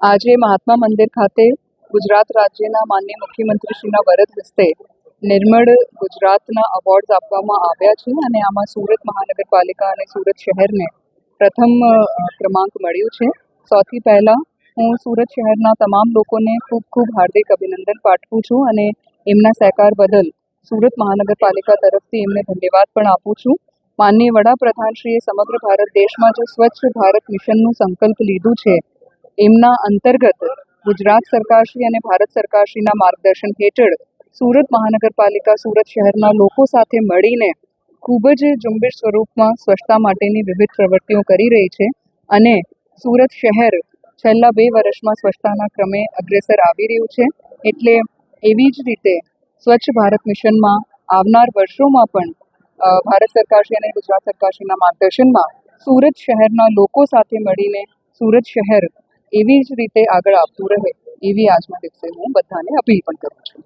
આજે મહાત્મા મંદિર ખાતે ગુજરાત રાજ્યના માનનીય મુખ્યમંત્રીશ્રીના વરદ હસ્તે નિર્મળ ગુજરાતના અવોર્ડ્સ આપવામાં આવ્યા છે અને આમાં સુરત મહાનગરપાલિકા અને સુરત શહેરને પ્રથમ ક્રમાંક મળ્યું છે. સૌથી પહેલાં હું સુરત શહેરના તમામ લોકોને ખૂબ ખૂબ હાર્દિક અભિનંદન પાઠવું છું અને એમના સહકાર બદલ સુરત મહાનગરપાલિકા તરફથી એમને ધન્યવાદ પણ આપું છું. માનનીય વડાપ્રધાનશ્રીએ સમગ્ર ભારત દેશમાં જે સ્વચ્છ ભારત મિશનનું સંકલ્પ લીધું છે એમના અંતર્ગત ગુજરાત સરકારશ્રી અને ભારત સરકારશ્રીના માર્ગદર્શન હેઠળ સુરત મહાનગરપાલિકા સુરત શહેરના લોકો સાથે મળીને ખૂબ જ ઝુંબેશ સ્વરૂપમાં સ્વચ્છતા માટેની વિવિધ પ્રવૃત્તિઓ કરી રહી છે અને સુરત શહેર છેલ્લા બે વર્ષમાં સ્વચ્છતાના ક્રમે અગ્રેસર આવી રહ્યું છે. એટલે એવી જ રીતે સ્વચ્છ ભારત મિશનમાં આવનાર વર્ષોમાં પણ ભારત સરકારશ્રી અને ગુજરાત સરકારશ્રીના માર્ગદર્શનમાં સુરત શહેરના લોકો સાથે મળીને સુરત શહેર એવી જ રીતે આગળ આવતું રહે એવી આજના દિવસે હું બધાને અપીલ પણ કરું છું.